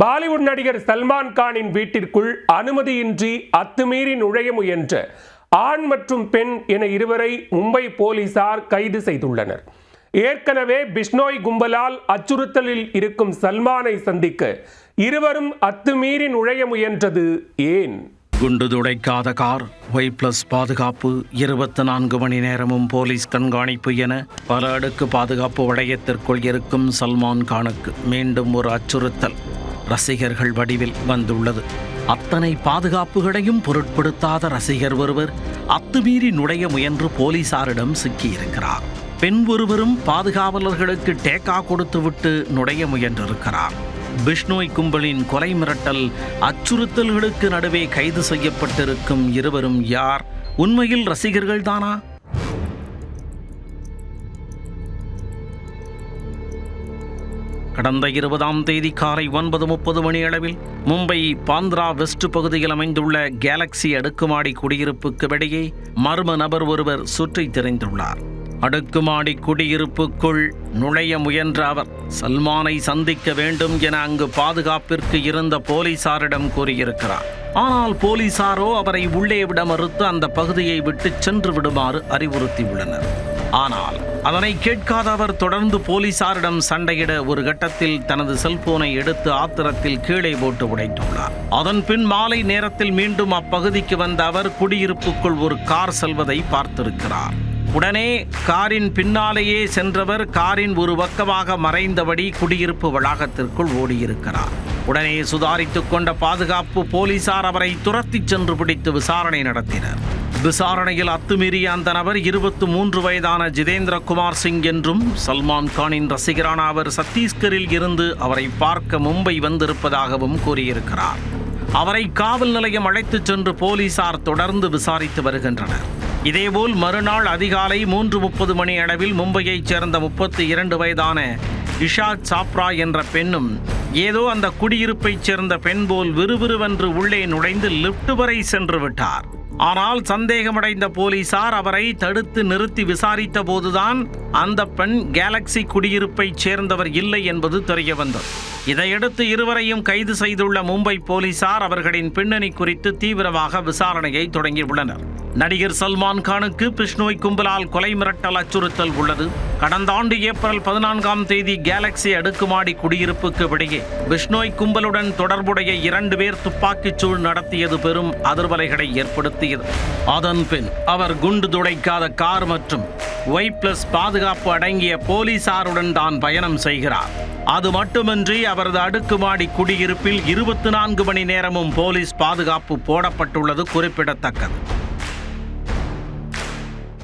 பாலிவுட் நடிகர் சல்மான் கானின் வீட்டிற்குள் அனுமதியின்றி அத்துமீறி நுழைய முயன்ற ஆண் மற்றும் பெண் என இருவரை மும்பை போலீசார் கைது செய்துள்ளனர். ஏற்கனவே பிஷ்னோய் கும்பலால் அச்சுறுத்தலில் இருக்கும் சல்மானை சந்திக்க இருவரும் அத்துமீறி நுழைய முயன்றது ஏன்? குண்டு துடைக்காத கார் ஒய் பிளஸ் பாதுகாப்பு இருபத்தி நான்கு மணி நேரமும் போலீஸ் கண்காணிப்பு என பல அடுக்கு பாதுகாப்பு வளையத்திற்குள் இருக்கும் சல்மான் கானுக்கு மீண்டும் ஒரு அச்சுறுத்தல். ரசிகர்கள் வடிவில் வந்துள்ளது. அத்தனை பாதுகாப்புகளையும் பொருட்படுத்தாத ரசிகர் ஒருவர் அத்துமீறி நுழைய முயன்று போலீசாரிடம் சிக்கியிருக்கிறார். பெண் ஒருவரும் பாதுகாவலர்களுக்கு டேக்கா கொடுத்துவிட்டு நுழைய முயன்றிருக்கிறார். பிஷ்ணோய் கும்பலின் கொலை மிரட்டல் அச்சுறுத்தல்களுக்கு நடுவே கைது செய்யப்பட்டிருக்கும் இருவரும் யார்? உண்மையில் ரசிகர்கள் தானா கடந்த இருபதாம் தேதி காலை ஒன்பது முப்பது மணி அளவில் மும்பை பாந்திரா வெஸ்ட் பகுதியில் அமைந்துள்ள கேலக்ஸி அடுக்குமாடி குடியிருப்புக்கு வெளியே மர்ம நபர் ஒருவர் சுற்றி தெரிந்துள்ளார். அடுக்குமாடி குடியிருப்புக்குள் நுழைய முயன்ற அவர் சல்மானை சந்திக்க வேண்டும் என அங்கு பாதுகாப்பிற்கு இருந்த போலீசாரிடம் கூறியிருக்கிறார். ஆனால் போலீசாரோ அவரை உள்ளே விட மறுத்து அந்த பகுதியை விட்டு சென்று விடுமாறு அறிவுறுத்தியுள்ளனர். ஆனால் அதனை கேட்காத அவர் தொடர்ந்து போலீசாரிடம் சண்டையிட ஒரு கட்டத்தில் தனது செல்போனை எடுத்து ஆத்திரத்தில் கீழே போட்டு உடைத்துள்ளார். அதன் பின் மாலை நேரத்தில் மீண்டும் அப்பகுதிக்கு வந்த அவர் குடியிருப்புக்குள் ஒரு கார் செல்வதை பார்த்திருக்கிறார். உடனே காரின் பின்னாலேயே சென்றவர் காரின் ஒரு பக்கமாக மறைந்தபடி குடியிருப்பு வளாகத்திற்குள் ஓடியிருக்கிறார். உடனே சுதாரித்துக் கொண்ட பாதுகாப்பு போலீசார் அவரை துரத்திச் சென்று பிடித்து விசாரணை நடத்தினர். விசாரணையில் அத்துமீறிய அந்த நபர் இருபத்து மூன்று வயதான ஜிதேந்திர குமார் சிங் என்றும் சல்மான் கானின் ரசிகரான அவர் சத்தீஸ்கரில் இருந்து அவரை பார்க்க மும்பை வந்திருப்பதாகவும் கூறியிருக்கிறார். அவரை காவல் நிலையம் அழைத்துச் சென்று போலீசார் தொடர்ந்து விசாரித்து வருகின்றனர். இதேபோல் மறுநாள் அதிகாலை மூன்று முப்பது மணி அளவில் மும்பையைச் சேர்ந்த முப்பத்தி இரண்டு வயதான இஷாத் சாப்ரா என்ற பெண்ணும் ஏதோ அந்த குடியிருப்பைச் சேர்ந்த பெண் போல் விறுவிறுவென்று உள்ளே நுழைந்து லிப்ட் வரை சென்று விட்டார். ஆனால் சந்தேகமடைந்த போலீசார் அவரை தடுத்து நிறுத்தி விசாரித்த போதுதான் அந்த பெண் கேலக்ஸி குடியிருப்பைச் சேர்ந்தவர் இல்லை என்பது தெரிய வந்தது. இதையடுத்து இருவரையும் கைது செய்துள்ள மும்பை போலீசார் அவர்களின் பின்னணி குறித்து தீவிரமாக விசாரணையை தொடங்கியுள்ளனர். நடிகர் சல்மான் கானுக்கு பிஷ்னோய் கும்பலால் கொலை மிரட்டல் அச்சுறுத்தல் உள்ளது. கடந்த ஆண்டு ஏப்ரல் பதினான்காம் தேதி கேலக்ஸி அடுக்குமாடி குடியிருப்புக்கு வெளியே பிஷ்னோய் கும்பலுடன் தொடர்புடைய இரண்டு பேர் துப்பாக்கிச் சூடு நடத்தியது பெரும் அதிர்வலைகளை ஏற்படுத்தியது. அதன் பின் அவர் குண்டு துடைக்காத கார் மற்றும் ஒய் பிளஸ் பாதுகாப்பு அடங்கிய போலீசாருடன் தான் பயணம் செய்கிறார். அது மட்டுமின்றி அவரது அடுக்குமாடி குடியிருப்பில் இருபத்தி நான்கு மணி நேரமும் போலீஸ் பாதுகாப்பு போடப்பட்டுள்ளது குறிப்பிடத்தக்கது.